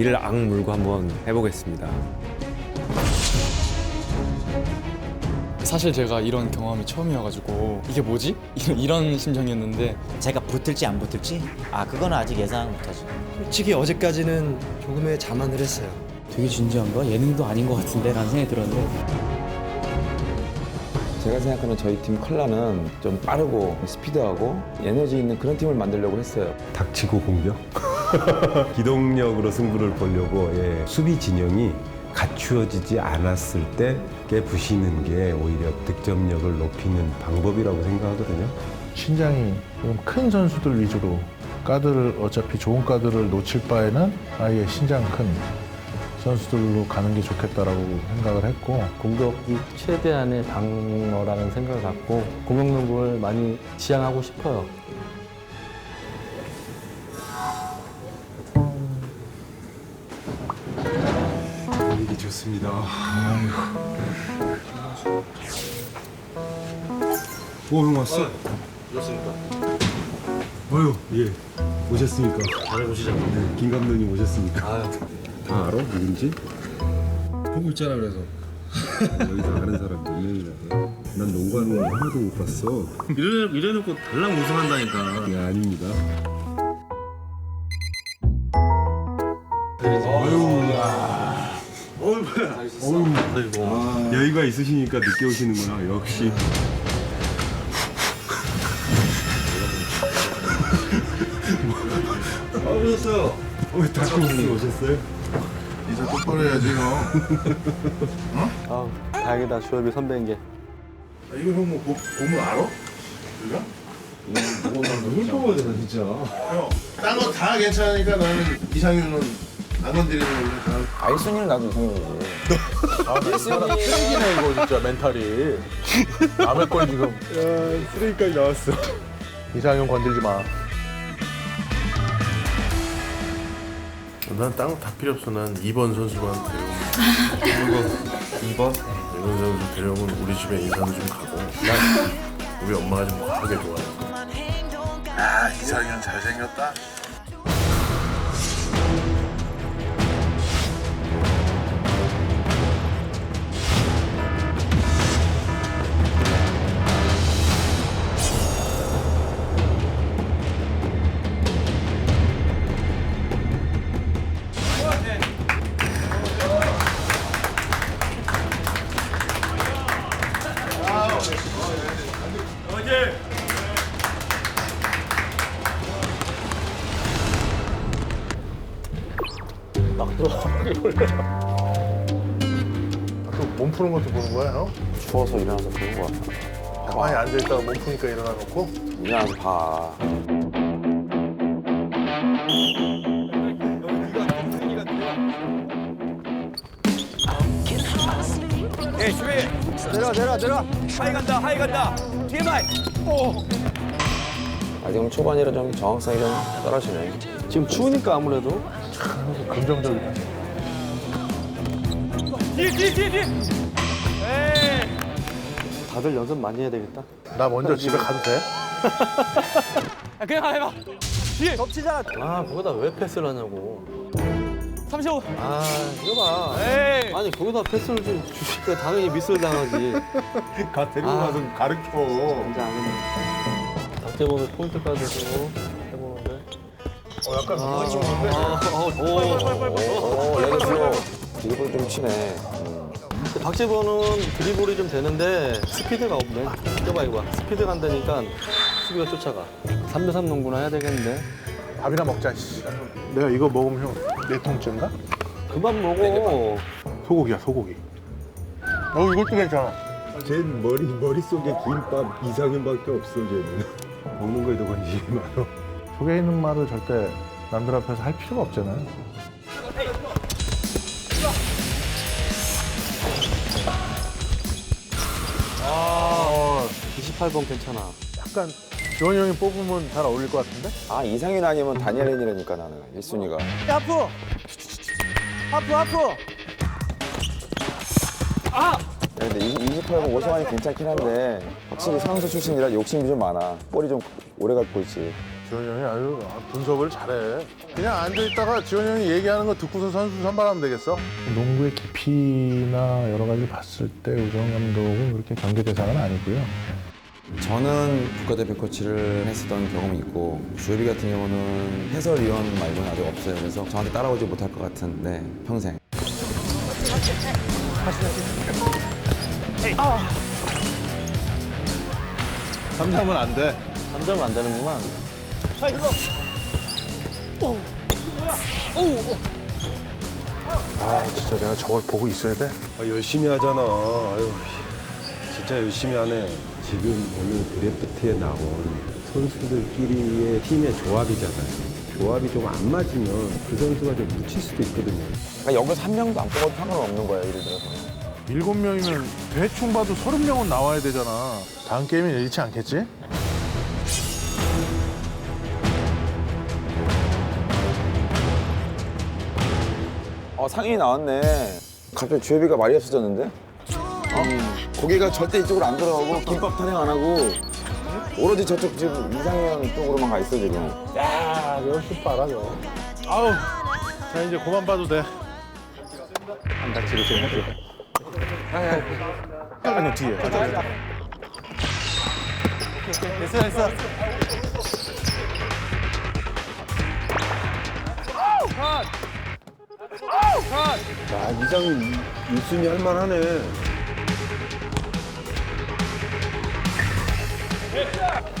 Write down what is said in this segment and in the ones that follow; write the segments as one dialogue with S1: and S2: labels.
S1: 이를 악물고 한번 해보겠습니다.
S2: 사실 제가 이런 경험이 처음이어가지고 이게 뭐지? 이런, 이런 심정이었는데
S3: 제가 붙을지 안 붙을지? 아 그거는 아직 예상 못하지.
S4: 솔직히 어제까지는 조금의 자만을 했어요.
S5: 되게 진지한가? 예능도 아닌 것 같은데 라는 생각이 들었는데
S6: 제가 생각하는 저희 팀 컬러는 좀 빠르고 스피드하고 에너지 있는 그런 팀을 만들려고 했어요.
S7: 닥치고 공격 기동력으로 승부를 보려고 예. 수비 진영이 갖추어지지 않았을 때 깨부시는 게 오히려 득점력을 높이는 방법이라고 생각하거든요.
S8: 신장이 좀큰 선수들 위주로 카드를 어차피 좋은 카드를 놓칠 바에는 아예 신장 큰 선수들로 가는 게 좋겠다라고 생각을 했고
S9: 공격이 최대한의 방어라는 생각을 갖고 공격능력을 많이 지향하고 싶어요.
S7: 분위기 좋습니다. 오, 형 왔어? 오셨습니까? 어유, 예. 오셨습니까? 잘 오시죠. 네, 김 감독님 오셨습니까? 다 알아? 누군지? 보고 있잖아, 그래서. 여기서 아는 사람 몇 명이라서. 난 농구하는 거 하나도 못 봤어.
S10: 이래, 이래놓고 달랑 우승한다니까.
S7: 네, 아닙니다.
S10: 아이고.
S7: 여유가 있으시니까 늦게 오시는구나, 역시.
S10: 아, 오셨어요.
S7: 어, 다크호스 오셨어요?
S8: 이제 똑바로 해야지 형.
S9: 아, 다행이다. 주엽이 선배인 게.
S8: 이거 형 뭐 보물 알아?
S7: 훑어봐야 되나, 진짜.
S8: 딴거 다 괜찮으니까 나는 이상윤은 안 건드리는 걸로.
S6: 알순이는 나도 이상형이지.
S8: 아, 쓰레기네 이거 진짜 멘탈이. 남의 걸 지금.
S7: 야, 쓰레기까지 나왔어.
S8: 이상윤 건들지 마.
S11: 난딴거다 필요 없어. 난 2번 선수만 데려오면. 그리고 2번? 2번 선수 데려오면 우리 집에 인사도 좀 가고. 난 우리 엄마가 좀 과하게 좋아해.
S8: 아 이상윤 잘생겼다. 그몸 푸는 것도 보는 거야 형?
S6: 추워서 일어나서 보는 거 같아.
S8: 가만히 앉아 있다가 몸 푸니까 일어나 놓고.
S6: 일어나서 봐.
S4: 예, 준비. 내려, 내려, 내려. 하이 간다, 하이 간다. 뒤에 말.
S6: 아직 초반이라 좀 정확성이 좀 떨어지네.
S9: 지금 추우니까 아무래도
S8: 긍정적이다.
S4: 뒤에, 뒤에, 뒤에, 뒤에. 에이.
S9: 다들 연습 많이 해야 되겠다.
S8: 나 먼저 집에 가도 돼?
S4: 야, 그냥 해봐. 뒤에. 덮치잖아.
S9: 아, 거기다 왜 패스를 하냐고.
S4: 35.
S9: 아, 이거 봐.
S4: 에이.
S9: 아니, 거기다 패스를 좀 주시니까 당연히 미스를 당하지.
S7: 가, 데리고
S9: 아.
S7: 가서 가르쳐.
S9: 진짜 안 했네. 박재범의 포인트 카드도 해보는데.
S8: 어 약간
S9: 아, 아, 어, 오.
S6: 오, 레드스로 드리블 좀 치네. 음.
S9: 박재범은 드리블이 좀 되는데 스피드가 없네. 껴봐 이거 봐. 스피드가 안 되니까 수비가 쫓아가. 3대3 농구나 해야 되겠는데.
S8: 밥이나 먹자. 씨. 내가 이거 먹으면 형네 통째인가?
S9: 그만 먹어.
S8: 소고기야 소고기. 어 이것도 괜찮아.
S7: 쟤는 머리, 머릿속에 김밥 이상형밖에 없어, 쟤는. 먹는 거에도 관심이 많아.
S8: 속에 있는 말을 절대 남들 앞에서 할 필요가 없잖아요.
S9: 아, 28번 괜찮아.
S8: 약간 지원이 형이 뽑으면 잘 어울릴 것 같은데?
S6: 아, 이상윤 아니면 다니엘인이라니까 나는. 1순위가.
S4: 하프. 하프, 하프.
S6: 네, 근데 28번 오성환이 괜찮긴 한데 확실히 상수 출신이라 욕심이 좀 많아. 볼이 좀 오래 갖고 있지.
S8: 지원이 형이 아주 분석을 잘해. 그냥 앉아 있다가 지원이 형이 얘기하는 거 듣고서 선수 선발하면 되겠어? 농구의 깊이나 여러 가지 봤을 때 우정 감독은 그렇게 경계 대상은 아니고요.
S6: 저는 국가대표 코치를 했었던 경험이 있고 주엽이 같은 경우는 해설위원 말고는 아직 없어요. 그래서 저한테 따라오지 못할 것 같은데 평생.
S8: 삼점은안 돼.
S9: 3점 안 되는구만.
S8: 아, 진짜 내가 저걸 보고 있어야 돼?
S7: 아, 열심히 하잖아. 아유, 진짜 열심히 하네. 지금 오늘 드래프트에 나온 선수들끼리의 팀의 조합이잖아요. 조합이 좀 안 맞으면 그 선수가 좀 묻힐 수도 있거든요.
S6: 그러니까 여기서 한 명도 안 뽑아도 상관없는 거예요. 예를 들어서.
S8: 일곱 명이면 대충 봐도 서른 명은 나와야 되잖아. 다음 게임은 잃지 않겠지?
S6: 어 상인이 나왔네. 갑자기 주엽이가 말이 없어졌는데? 어? 고개가 절대 이쪽으로 안 들어가고 김밥 타령 안 하고 오로지 저쪽 지금 이상현 쪽으로만 가 있어 지금.
S8: 야, 역시 빨아, 저. 아우, 자, 이제 그만 봐도 돼.
S2: 안 다치게 좀 해줘.
S8: 아니, 뒤에.
S9: 됐어, 됐어.
S7: 야, 이장은 1순위 할 만하네.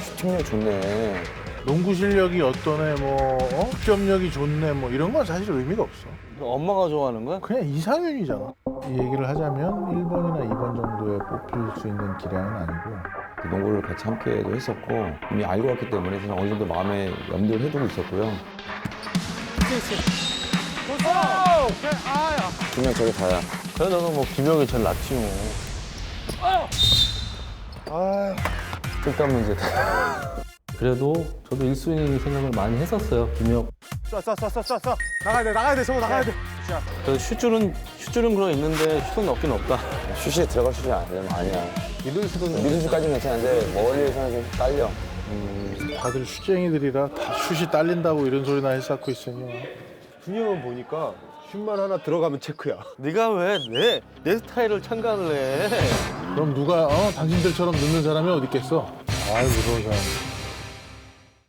S6: 슈팅력 좋네.
S8: 농구 실력이 어떠네, 뭐, 어? 득점력이 좋네, 뭐, 이런 건 사실 의미가 없어.
S9: 엄마가 좋아하는 거야?
S8: 그냥 이상윤이잖아. 이 얘기를 하자면 1번이나 2번 정도에 뽑힐 수 있는 기량은 아니고
S6: 그 농구를 같이 함께도 했었고 이미 알고 왔기 때문에 저는 어느 정도 마음에 염두를 해두고 있었고요. 분명 저게 다야.
S9: 그래, 너는 뭐 김혁이 제일 낫지 뭐.
S6: 일단 문제.
S5: 그래도 저도 1순위 생각을 많이 했었어요. 김혁.
S9: 쏴쏴쏴쏴쏴 나가야 돼 나가야 돼 저거 나가야 돼. 그 슛줄은 슛줄은 그럼 있는데 슛은 없긴 없다.
S6: 슛이 들어갈 슛이 아니야. 아니야. 미들 슛은 미들 슛까지는 괜찮은데 멀리서는 좀 딸려.
S8: 다들 슛쟁이들이라 다 슛이 딸린다고 이런 소리나 해쌓고 있으니
S7: 준영은 보니까 슛만 하나 들어가면 체크야.
S9: 네가 왜 내 내 스타일을 참가를 해?
S8: 그럼 누가 어 당신들처럼 넣는 사람이 어디 있겠어? 아이 무서운 사람